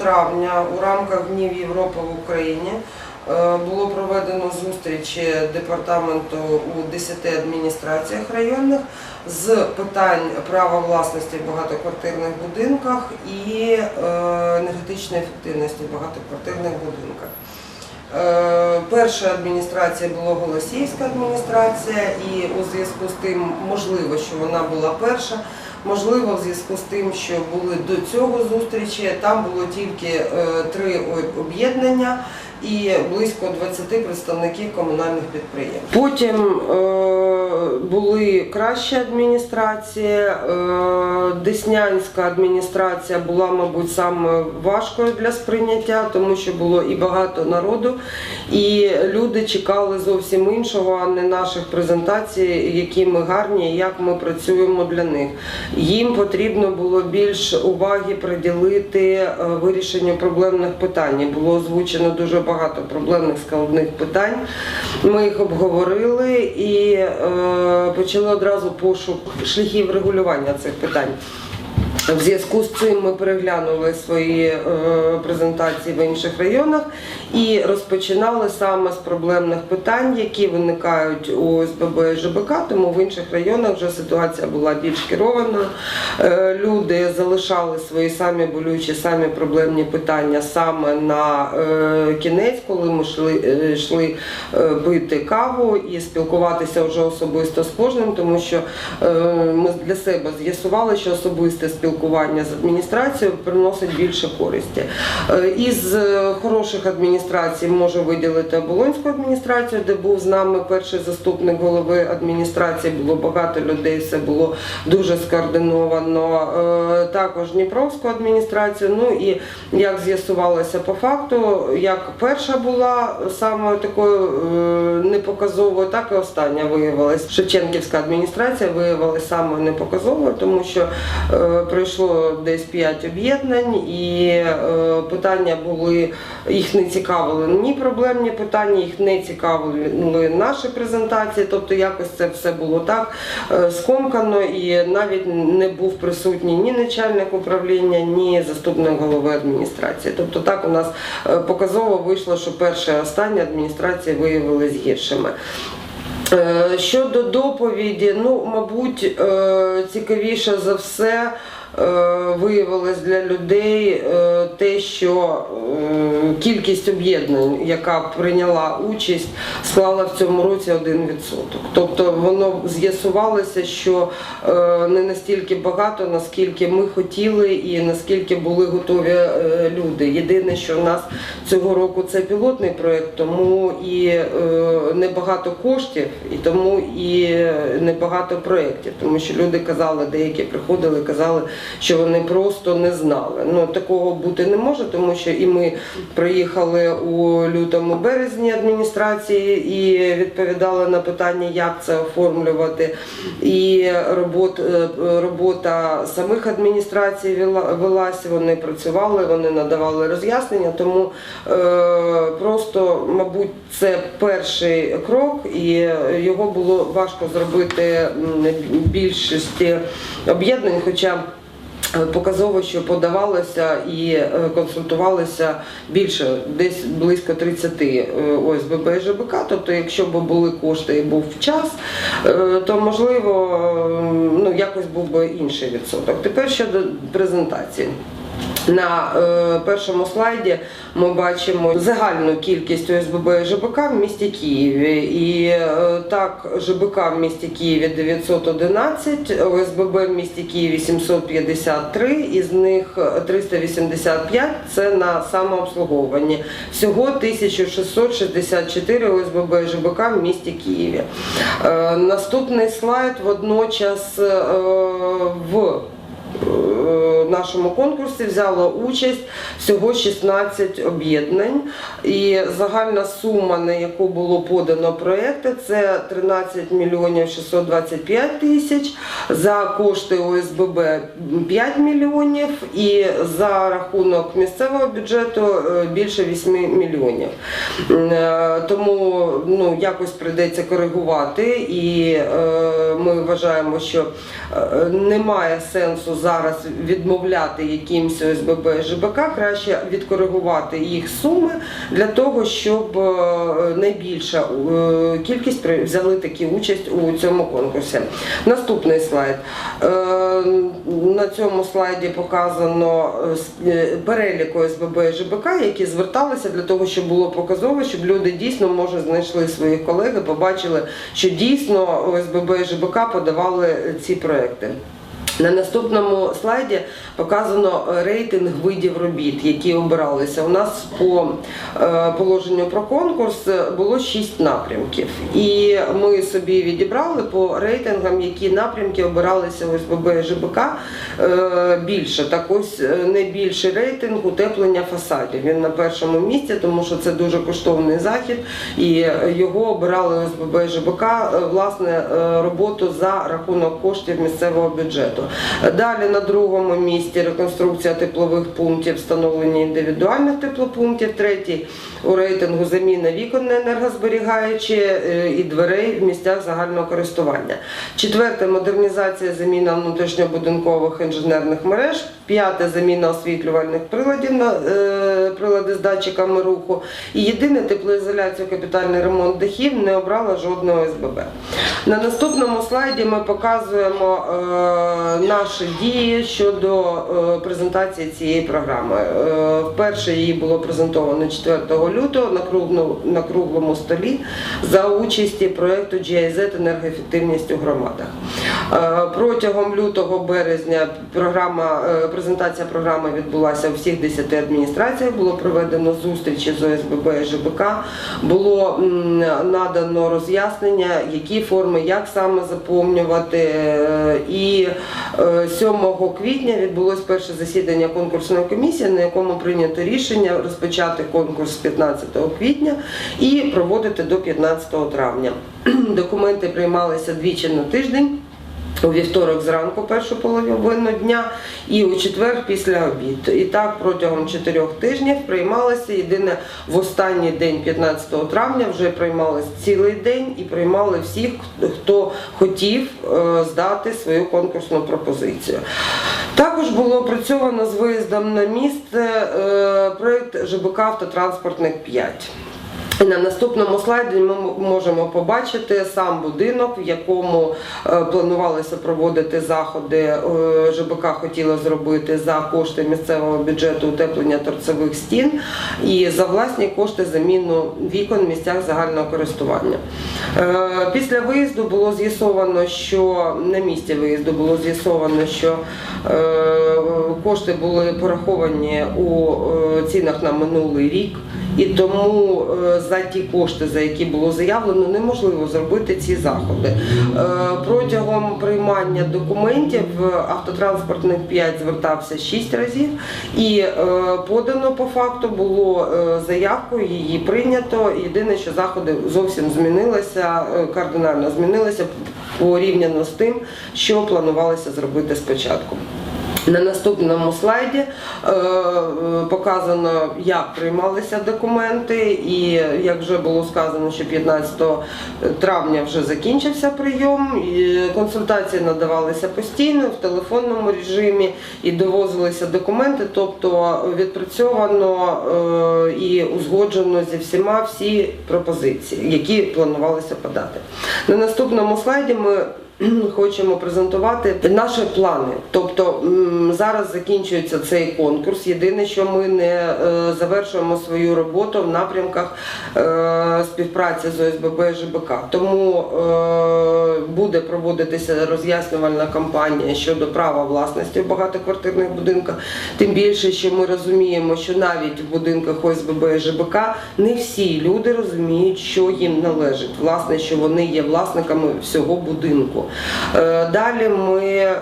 травня у рамках Днів Європи в Україні е, було проведено зустрічі департаменту у 10 адміністраціях районних з питань права власності в багатоквартирних будинках і е, енергетичної ефективності в багатоквартирних будинках. Е, Перша адміністрація була Голосіївська адміністрація, і у зв'язку з тим, можливо, що вона була перша, можливо, в зв'язку з тим, що були до цього зустрічі, там було тільки е, три об'єднання і близько 20 представників комунальних підприємств. Потім е, були кращі адміністрації. Е, Деснянська адміністрація була, мабуть, саме важкою для сприйняття, тому що було і багато народу, і люди чекали зовсім іншого, а не наших презентацій, які ми гарні, як ми працюємо для них. Їм потрібно було більш уваги приділити е, вирішенню проблемних питань. Було озвучено дуже багато проблемних складних питань. Ми їх обговорили і е, почали одразу пошук шляхів регулювання цих питань. В зв'язку з цим ми переглянули свої е, презентації в інших районах і розпочинали саме з проблемних питань, які виникають у ОСББ і ЖБК, тому в інших районах вже ситуація була більш керованою. Е, люди залишали свої самі болючі, самі проблемні питання саме на е, кінець, коли ми йшли, йшли пити каву і спілкуватися вже особисто з кожним, тому що ми для себе з'ясували, що особисте спілкування з адміністрацією приносить більше користі. Е, Із е, хороших адміністрацій можу виділити Оболонську адміністрацію, де був з нами перший заступник голови адміністрації. Було багато людей, все було дуже скоординовано. Е, Також Дніпровську адміністрацію. Ну і як з'ясувалося по факту, як перша була саме такою непоказовою, так і остання виявилась. Шевченківська адміністрація виявилася саме непоказовою, тому що е, пройшло десь 5 об'єднань, і е, питання були, їх не цікавили ні проблемні питання, їх не цікавили наші презентації. Тобто якось це все було так е, скомкано, і навіть не був присутній ні начальник управління, ні заступник голови адміністрації. Тобто так у нас е, показово вийшло, що перша і остання адміністрації виявилися гіршими. Щодо доповіді, ну, мабуть, цікавіше за все виявилось для людей е, те, що е, кількість об'єднань, яка прийняла участь, склала в цьому році 1%. Тобто воно з'ясувалося, що е, не настільки багато, наскільки ми хотіли і наскільки були готові е, люди. Єдине, що в нас цього року це пілотний проєкт, тому і е, небагато коштів, і тому і небагато проєктів. Тому що люди казали, деякі приходили, казали, що вони просто не знали. Ну такого бути не може, тому що і ми приїхали у лютому березні адміністрації і відповідали на питання, як це оформлювати. І робот, е, робота самих адміністрацій вела- велася, вони працювали, вони надавали роз'яснення. Тому е, просто, мабуть, це перший крок, і його було важко зробити більшості об'єднань, хоча. Е, Показово, що подавалося і консультувалося більше, десь близько 30 е, ОСББ і ЖБК. Тобто, якщо б були кошти і був час, е, то можливо е, ну, якось був би інший відсоток. Тепер щодо презентації. На е, першому слайді ми бачимо загальну кількість ОСББ ЖБК в місті Києві. І е, так, ЖБК в місті Києві 911, ОСББ в місті Києві 753, із них 385 це на самообслуговуванні. Всього 1664 ОСББ ЖБК в місті Києві. Е, наступний слайд водночас в нашому конкурсі взяло участь всього 16 об'єднань. І загальна сума, на яку було подано проекти, це 13 мільйонів 625 тисяч. За кошти ОСББ 5 мільйонів і за рахунок місцевого бюджету е, більше 8 мільйонів. Е, Тому ну, якось прийдеться коригувати, і е, ми вважаємо, що немає сенсу зараз зараз відмовляти якимсь ОСББ і ЖБК, краще відкоригувати їх суми для того, щоб е, найбільша е, кількість взяли такі участь у цьому конкурсі. Наступний слайд. Е, На цьому слайді показано перелік ОСББ і ЖБК, які зверталися для того, щоб було показово, щоб люди дійсно може знайшли своїх колег і побачили, що дійсно ОСББ і ЖБК подавали ці проекти. На наступному слайді показано е, рейтинг видів робіт, які обиралися. У нас по е, положенню про конкурс е, було шість напрямків, і ми собі відібрали по рейтингам, які напрямки обиралися ОСББ ЖБК більше. Так ось найбільший рейтинг утеплення фасадів. Він на першому місці, тому що це дуже коштовний захід, і його обирали ОСББ ЖБК власне роботу за рахунок коштів місцевого бюджету. Далі на другому місці реконструкція теплових пунктів, встановлення індивідуальних теплопунктів. Третій у рейтингу заміна вікон на енергозберігаючі е, і дверей в місцях загального користування. Четверте модернізація заміна внутрішньобудинкових інженерних мереж. П'яте заміна освітлювальних приладів е, прилади з датчиками руху. І єдине теплоізоляцію, капітальний ремонт дахів не обрала жодного СББ. На наступному слайді ми показуємо е, наші дії щодо е, презентації цієї програми. Е, вперше її було презентовано 4 лютого на, круглому, на круглому столі за участі проєкту GIZ енергоефективність у громадах. Е, протягом лютого-березня програма, презентація програми відбулася у всіх 10 адміністраціях. Було проведено зустрічі з ОСББ і ЖБК. Було надано роз'яснення, які форми, як саме заповнювати. І 7 квітня відбулось перше засідання конкурсної комісії, на якому прийнято рішення розпочати конкурс 15 квітня і проводити до 15 травня. Документи приймалися двічі на тиждень. У вівторок зранку першу половину дня і у четвер після обід. І так протягом чотирьох тижнів приймалися. Єдине в останній день, 15 травня, вже приймалися цілий день і приймали всіх, хто хотів е, здати свою конкурсну пропозицію. Також було опрацьовано з виїздом на місце е, проєкт ЖБК Автотранспортник 5. І На наступному слайді ми можемо побачити сам будинок, в якому е, планувалося проводити заходи. Е, ЖБК хотіло зробити за кошти місцевого бюджету утеплення торцевих стін і за власні кошти заміну вікон в місцях загального користування. Е, Після виїзду було з'ясовано, що на місці виїзду було з'ясовано, що е, кошти були пораховані у е, цінах на минулий рік. І тому е, за ті кошти, за які було заявлено, неможливо зробити ці заходи. Е, Протягом приймання документів е, автотранспортних 5 звертався 6 разів, і подано по факту було заявку, її прийнято. Єдине, що заходи зовсім змінилися, кардинально змінилися порівняно з тим, що планувалося зробити спочатку. На наступному слайді е, показано, як приймалися документи, і як вже було сказано, що 15 травня вже закінчився прийом. Консультації надавалися постійно в телефонному режимі і довозилися документи, тобто відпрацьовано е, і узгоджено зі всіма всі пропозиції, які планувалося подати. На наступному слайді ми хочемо презентувати наші плани. Тобто зараз закінчується цей конкурс. Єдине, що ми не е, завершуємо свою роботу в напрямках е, співпраці з ОСББ і ЖБК. Тому е, буде проводитися роз'яснювальна кампанія щодо права власності в багатоквартирних будинках. Тим більше, що ми розуміємо, що навіть в будинках ОСББ і ЖБК не всі люди розуміють, що їм належить, власне, що вони є власниками всього будинку. Е, Далі ми е,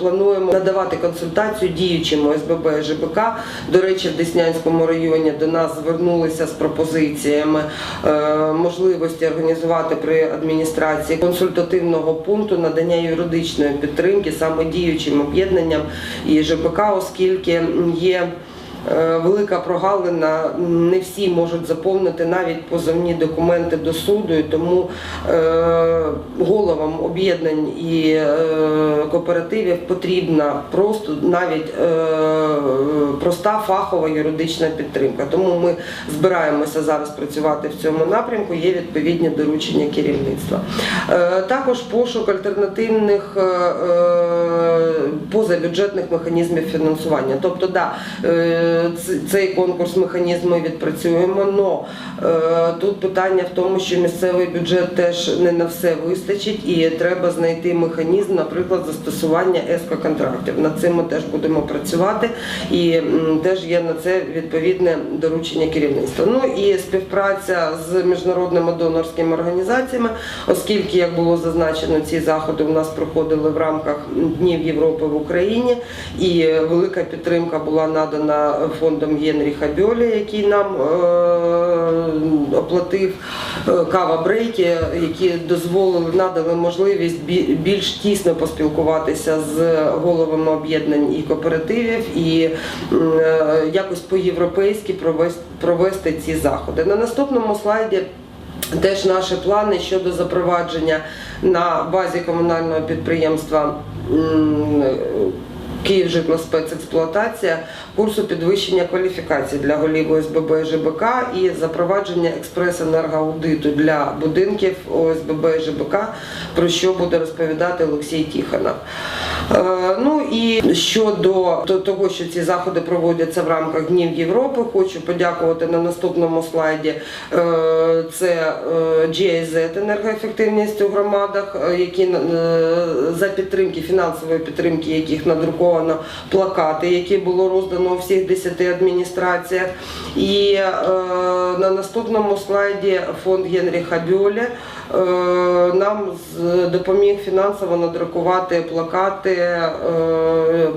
плануємо надавати консультацію діючим ОСББ ЖБК. До речі, в Деснянському районі до нас звернулися з пропозиціями е, можливості організувати при адміністрації консультативного пункту надання юридичної підтримки саме діючим об'єднанням і ЖБК, оскільки є велика прогалина. Не всі можуть заповнити навіть позовні документи до суду, і тому е, головам об'єднань і е, кооперативів потрібна просто навіть е, проста фахова юридична підтримка. Тому ми збираємося зараз працювати в цьому напрямку. Є відповідні доручення керівництва. Е, Також пошук альтернативних е, е, позабюджетних механізмів фінансування. Тобто, да, е, цей конкурс механізм ми відпрацюємо, але тут питання в тому, що місцевий бюджет теж не на все вистачить, і треба знайти механізм, наприклад, застосування ЕСКО-контрактів. Над цим ми теж будемо працювати, і теж є на це відповідне доручення керівництва. Ну і співпраця з міжнародними донорськими організаціями, оскільки, як було зазначено, ці заходи у нас проходили в рамках Днів Європи в Україні, і велика підтримка була надана фондом Генріха Бьолі, який нам е, оплатив е, кава брейки, які дозволили надали можливість більш тісно поспілкуватися з головами об'єднань і кооперативів і е, якось по-європейськи провести, ці заходи. На наступному слайді. Теж наші плани щодо запровадження на базі комунального підприємства Київ житлоспецексплуатація курсу підвищення кваліфікації для голів ОСББ і ЖБК і запровадження експрес-енергоаудиту для будинків ОСББ і ЖБК, про що буде розповідати Олексій Тіханов. Е, Ну і щодо того, що ці заходи проводяться в рамках Днів Європи, хочу подякувати на наступному слайді. Е, Це е, GIZ енергоефективність у громадах, які за підтримки фінансової підтримки, яких надруковано плакати, які було роздано у всіх 10 адміністраціях. І на наступному слайді фонд Генріха Бьоле е, нам допоміг фінансово надрукувати плакати,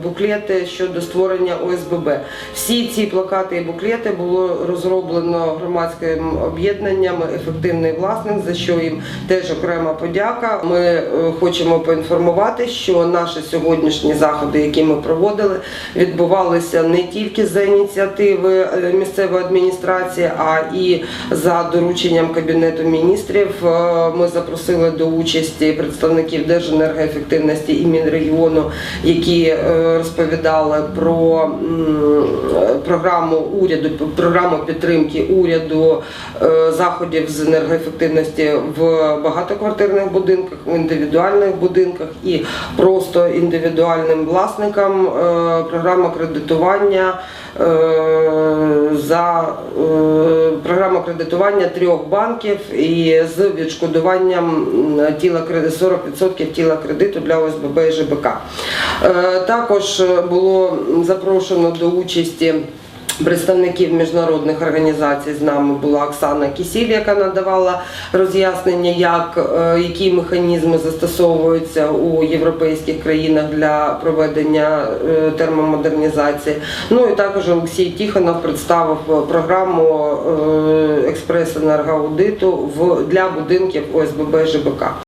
буклети щодо створення ОСББ. Всі ці плакати і буклети було розроблено громадським об'єднанням Ефективний власник, за що їм теж окрема подяка. Ми е, хочемо поінформувати, що наші сьогоднішні заходи, які ми проводили, відбувалися не тільки за ініціативи е, місцевої адміністрації, а і за дорученням Кабінету міністрів. Е, Ми запросили до участі представників Держенергоефективності і Мінрегіону, які е, розповідали про програму уряду, програму підтримки уряду е, заходів з енергоефективності в багатоквартирних будинках, в індивідуальних будинках і просто індивідуальним власникам. Е, Програма кредитування за програма кредитування трьох банків і з відшкодуванням тіла 40% тіла кредиту для ОСББ і ЖБК. Е, Також було запрошено до участі. Представників міжнародних організацій з нами була Оксана Кісіль, яка надавала роз'яснення, як, е, які механізми застосовуються у європейських країнах для проведення е, термомодернізації. Ну і також Олексій Тіханов представив програму е, експрес-енергоаудиту для будинків ОСББ ЖБК.